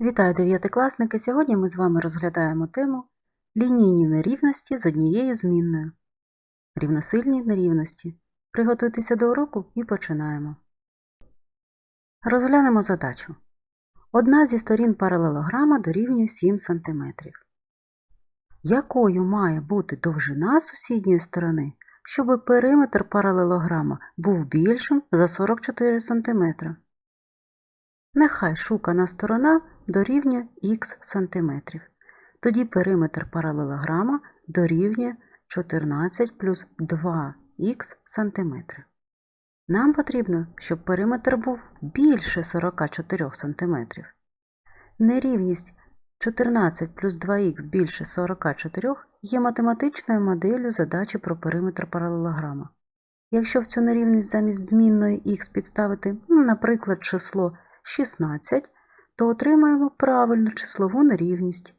Вітаю дев'ятикласники! Сьогодні ми з вами розглядаємо тему лінійні нерівності з однією змінною. Рівносильні нерівності. Приготуйтеся до уроку і починаємо. Розглянемо задачу. Одна зі сторін паралелограма дорівнює 7 см. Якою має бути довжина сусідньої сторони, щоб периметр паралелограма був більшим за 44 см? Нехай шукана сторона дорівнює х сантиметрів. Тоді периметр паралелограма дорівнює 14 плюс 2х сантиметрів. Нам потрібно, щоб периметр був більше 44 см. Нерівність 14 плюс 2х більше 44 є математичною моделлю задачі про периметр паралелограма. Якщо в цю нерівність замість змінної х підставити, наприклад, число 16, то отримаємо правильну числову нерівність.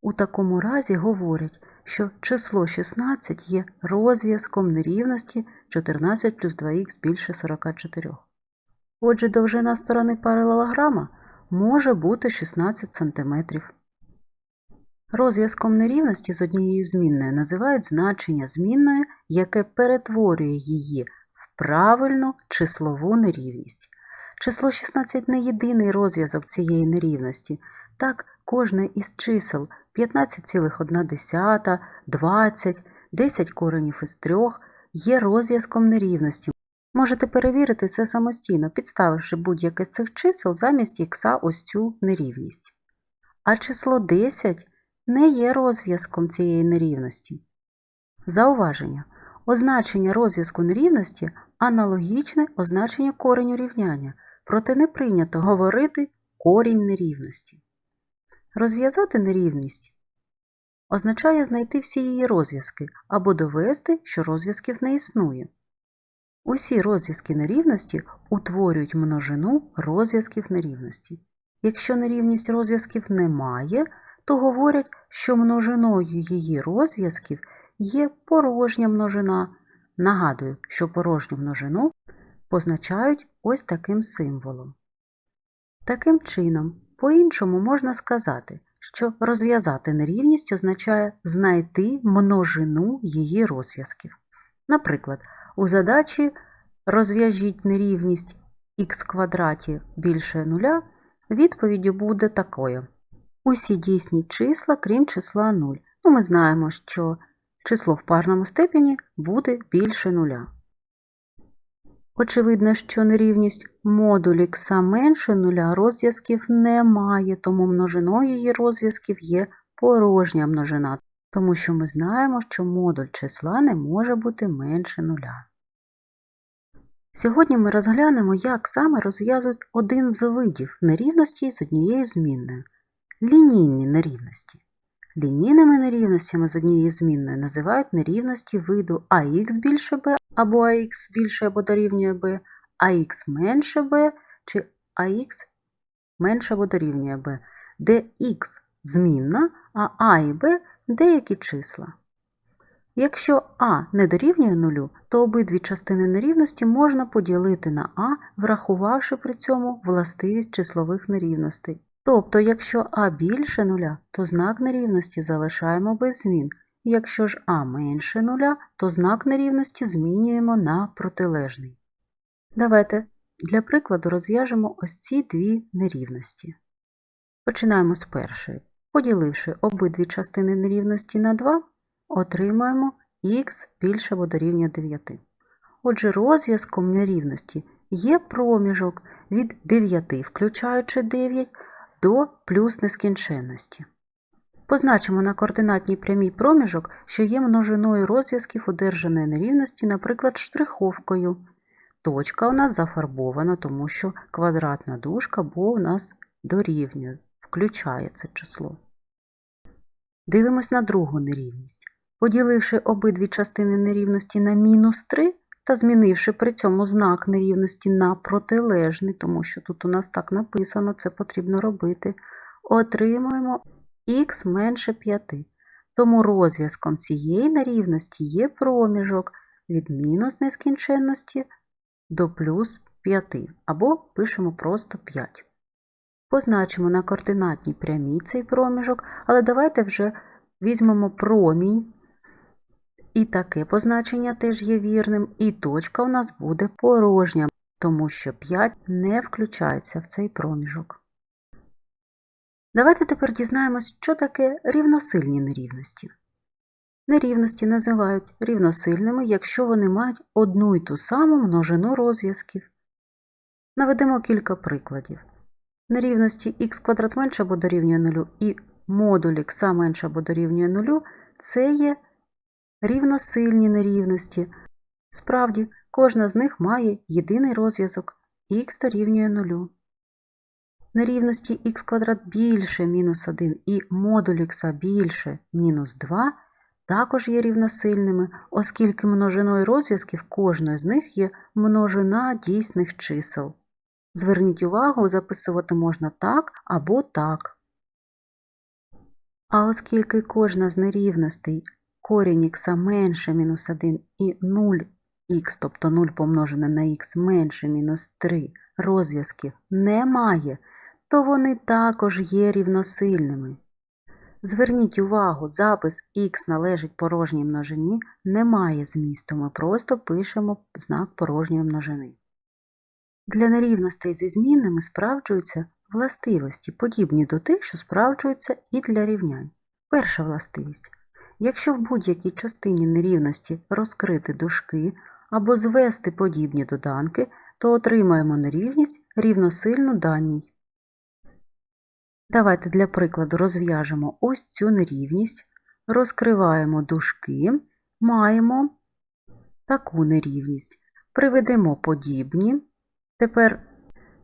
У такому разі говорять, що число 16 є розв'язком нерівності 14 плюс 2х більше 44. Отже, довжина сторони паралелограма може бути 16 см. Розв'язком нерівності з однією змінною називають значення змінної, яке перетворює її в правильну числову нерівність. Число 16 не єдиний розв'язок цієї нерівності. Так, кожне із чисел 15,1, 20, 10 коренів із 3 є розв'язком нерівності. Можете перевірити це самостійно, підставивши будь-яке з цих чисел замість х ось цю нерівність. А число 10 не є розв'язком цієї нерівності. Зауваження. Означення розв'язку нерівності аналогічне означенню кореню рівняння, проте не прийнято говорити корінь нерівності. Розв'язати нерівність означає знайти всі її розв'язки або довести, що розв'язків не існує. Усі розв'язки нерівності утворюють множину розв'язків нерівності. Якщо нерівність розв'язків немає, то говорять, що множиною її розв'язків є порожня множина. Нагадую, що порожню множину позначають ось таким символом. Таким чином, по-іншому можна сказати, що розв'язати нерівність означає знайти множину її розв'язків. Наприклад, у задачі розв'яжіть нерівність х квадраті більше нуля, відповіддю буде такою. Усі дійсні числа, крім числа 0. Ну, Ми знаємо, що число в парному степені буде більше нуля. Очевидно, що нерівність модуль х менше нуля розв'язків немає, тому множиною її розв'язків є порожня множина, тому що ми знаємо, що модуль числа не може бути менше нуля. Сьогодні ми розглянемо, як саме розв'язують один з видів нерівності з однією змінною лінійні нерівності. Лінійними нерівностями з однією змінною називають нерівності виду ax більше b або ax більше або дорівнює b, ax менше b чи ax менше або дорівнює b, де x змінна, а а і b деякі числа. Якщо а не дорівнює нулю, то обидві частини нерівності можна поділити на а, врахувавши при цьому властивість числових нерівностей. Тобто, якщо а більше нуля, то знак нерівності залишаємо без змін. Якщо ж а менше нуля, то знак нерівності змінюємо на протилежний. Давайте для прикладу розв'яжемо ось ці дві нерівності. Починаємо з першої. Поділивши обидві частини нерівності на 2, отримаємо х більше або дорівнює 9. Отже, розв'язком нерівності є проміжок від 9, включаючи 9, до плюс нескінченності. Позначимо на координатній прямій проміжок, що є множиною розв'язків одержаної нерівності, наприклад, штриховкою. Точка у нас зафарбована, тому що квадратна дужка, бо у нас дорівнює, включає це число. Дивимось на другу нерівність. Поділивши обидві частини нерівності на мінус 3 та змінивши при цьому знак нерівності на протилежний, тому що тут у нас так написано, це потрібно робити, отримуємо х менше 5. Тому розв'язком цієї нерівності є проміжок від мінус нескінченності до плюс 5, або пишемо просто 5. Позначимо на координатній прямій цей проміжок, але давайте вже візьмемо промінь. І таке позначення теж є вірним, і точка у нас буде порожня, тому що 5 не включається в цей проміжок. Давайте тепер дізнаємось, що таке рівносильні нерівності. Нерівності називають рівносильними, якщо вони мають одну й ту саму множину розв'язків. Наведемо кілька прикладів. Нерівності х квадрат менше або дорівнює 0 і модуль х менше або дорівнює 0 це є рівносильні нерівності. Справді, кожна з них має єдиний розв'язок х дорівнює 0. Нерівності х квадрат більше мінус 1 і модуль х більше мінус 2 також є рівносильними, оскільки множиною розв'язків кожної з них є множина дійсних чисел. Зверніть увагу, записувати можна так або так. А оскільки кожна з нерівностей корінь х менше мінус 1 і 0х, тобто 0 помножене на х менше мінус 3 розв'язків не має, то вони також є рівносильними. Зверніть увагу, запис х належить порожній множині не має змісту, ми просто пишемо знак порожньої множини. Для нерівностей зі змінними справджуються властивості, подібні до тих, що справджуються і для рівнянь. Перша властивість. Якщо в будь-якій частині нерівності розкрити дужки або звести подібні доданки, то отримаємо нерівність рівносильну даній. Давайте для прикладу розв'яжемо ось цю нерівність, розкриваємо дужки, маємо таку нерівність. Приведемо подібні. Тепер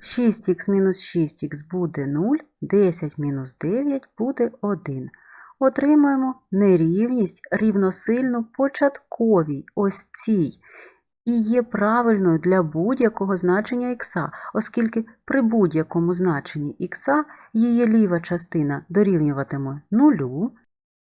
6х мінус 6х буде 0, 10 мінус 9 буде 1. Отримаємо нерівність рівносильну початковій ось цій. І є правильною для будь-якого значення х, оскільки при будь-якому значенні х її ліва частина дорівнюватиме 0,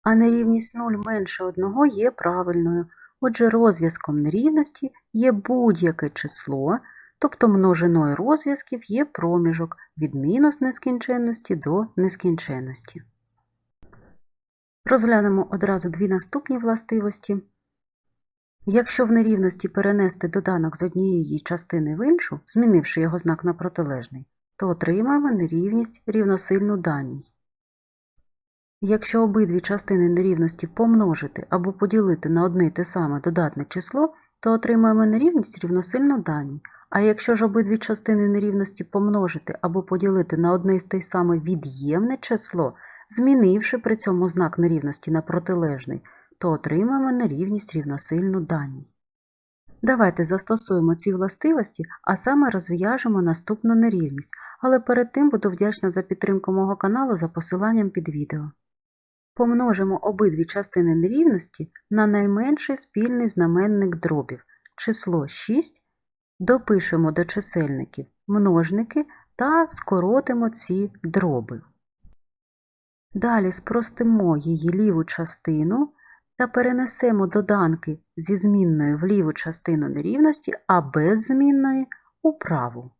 а нерівність 0 менше 1 є правильною. Отже, розв'язком нерівності є будь-яке число, тобто множиною розв'язків є проміжок від мінус нескінченності до нескінченності. Розглянемо одразу дві наступні властивості. Якщо в нерівності перенести доданок з однієї частини в іншу, змінивши його знак на протилежний, то отримаємо нерівність рівносильну даній. Якщо обидві частини нерівності помножити або поділити на одне й те саме додатне число, то отримаємо нерівність рівносильну даній. А якщо ж обидві частини нерівності помножити або поділити на одне й те саме від'ємне число, змінивши при цьому знак нерівності на протилежний, то отримаємо нерівність рівносильну даній. Давайте застосуємо ці властивості, а саме розв'яжемо наступну нерівність, але перед тим буду вдячна за підтримку мого каналу за посиланням під відео. Помножимо обидві частини нерівності на найменший спільний знаменник дробів число 6, допишемо до чисельників множники та скоротимо ці дроби. Далі спростимо її ліву частину та перенесемо доданки зі змінною в ліву частину нерівності, а без змінної у праву.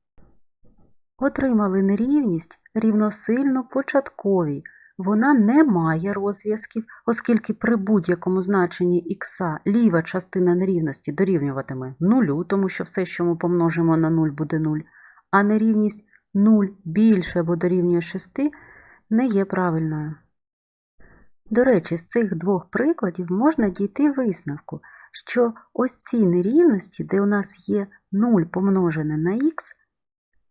Отримали нерівність рівносильно початковій. Вона не має розв'язків, оскільки при будь-якому значенні х ліва частина нерівності дорівнюватиме 0, тому що все, що ми помножимо на 0, буде 0, а нерівність 0 більше або дорівнює 6 не є правильною. До речі, з цих двох прикладів можна дійти висновку, що ось ці нерівності, де у нас є 0 помножене на х,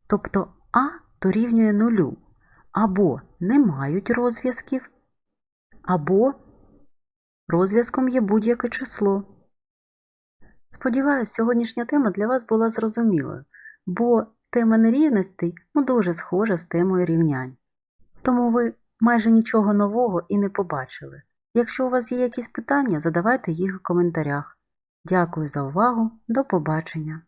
тобто а дорівнює 0, або не мають розв'язків, або розв'язком є будь-яке число. Сподіваюсь, сьогоднішня тема для вас була зрозумілою, бо тема нерівностей ну, дуже схожа з темою рівнянь. Тому ви майже нічого нового і не побачили. Якщо у вас є якісь питання, задавайте їх у коментарях. Дякую за увагу, до побачення!